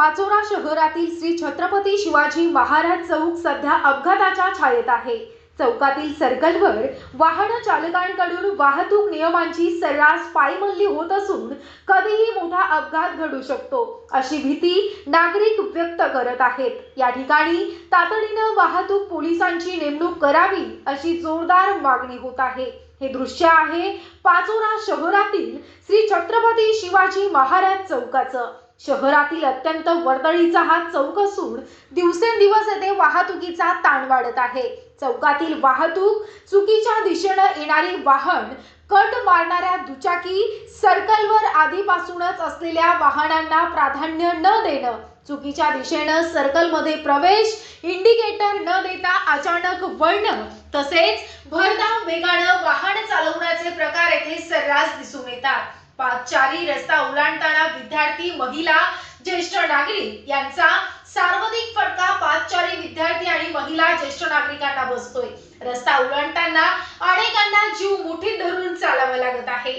पाचोरा शहरातील श्री छत्रपती शिवाजी महाराज चौक सध्या अपघाताच्या छायेत आहे. चौकातील सर्कलवर वाहन चालकांकडून वाहतूक नियमांची सर्रास पायमल्ली होत असून कधीही मोठा अपघात घडू शकतो अशी भीती नागरिक व्यक्त करत आहेत. या ठिकाणी तातडीनं वाहतूक पोलिसांची नेमणूक करावी अशी जोरदार मागणी होत आहे. हे दृश्य आहे पाचोरा शहरातील श्री छत्रपती शिवाजी महाराज चौकाचं. शहरातील अत्यंत वर्दळीचा हा चौक असून दिवसेंदिवस येथे वाहतुकीचा ताण वाढत आहे. चौकातील वाहतूक चुकीच्या दिशेनं येणारी वाहन कट मारणाऱ्या दुचाकी सर्कलवर आधीपासूनच असलेल्या वाहनांना प्राधान्य न देणं चुकीच्या दिशेनं सर्कलमध्ये प्रवेश इंडिकेटर न देता अचानक वळणं तसेच भरधाव वेगानं वाहन चालवण्याचे प्रकार येथे सर्रास दिसून येतात. पादचारी रस्ता ओलांडताना विद्यार्थी महिला ज्येष्ठ नागरिक यांचा सार्वधिक फटका पादचारी विद्यार्थी आणि महिला ज्येष्ठ नागरिकांना बसतोय. रस्ता ओलांडताना अनेकांना जीव मुठीत धरून चालावा लागत आहे.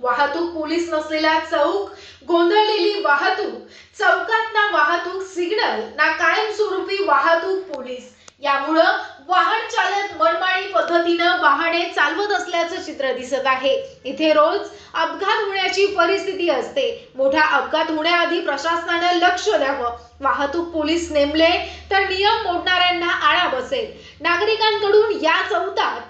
वाहतूक पोलीस नसलेला चौक गोंधळलेली वाहतूक चौकात ना वाहतूक सिग्नल ना कायमस्वरूपी वाहतूक पोलीस. यामुळं वाहन चालक मनमाळी पद्धतीनं वाहने चालवत असल्याचं चित्र दिसत आहे. इथे रोज अपघात होण्याची परिस्थिती असते. मोठा अपघात होण्याआधी प्रशासनानं लक्ष द्यावं. वाहतूक पोलीस नेमले तर नियम मोडणाऱ्यांना आळा बसेल. नागरिकांकडून या चौकात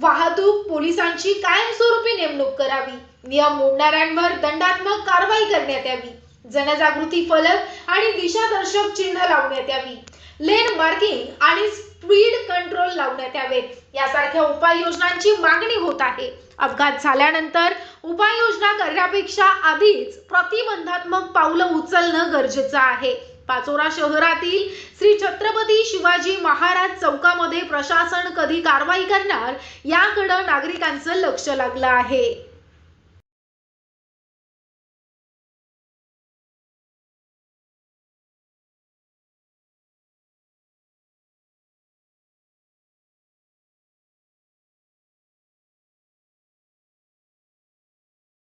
वाहतूक पोलिसांची कायमस्वरूपी नेमणूक करावी. नियम मोडणाऱ्यांवर दंडात्मक कारवाई करण्यात यावी. जनजागृती फलक आणि दिशादर्शक चिन्ह लावण्यात यावी. लेन मार्किंग आणि स्पीड कंट्रोल लावण्यात यावेत यासारख्या उपाययोजनांची मागणी होत आहे. अपघात झाल्यानंतर उपाययोजना करण्यापेक्षा आधीच प्रतिबंधात्मक पावलं उचलणं गरजेचं आहे. पाचोरा शहरातील श्री छत्रपती शिवाजी महाराज चौकामध्ये प्रशासन कधी कारवाई करणार याकडं नागरिकांचं लक्ष लागलं आहे.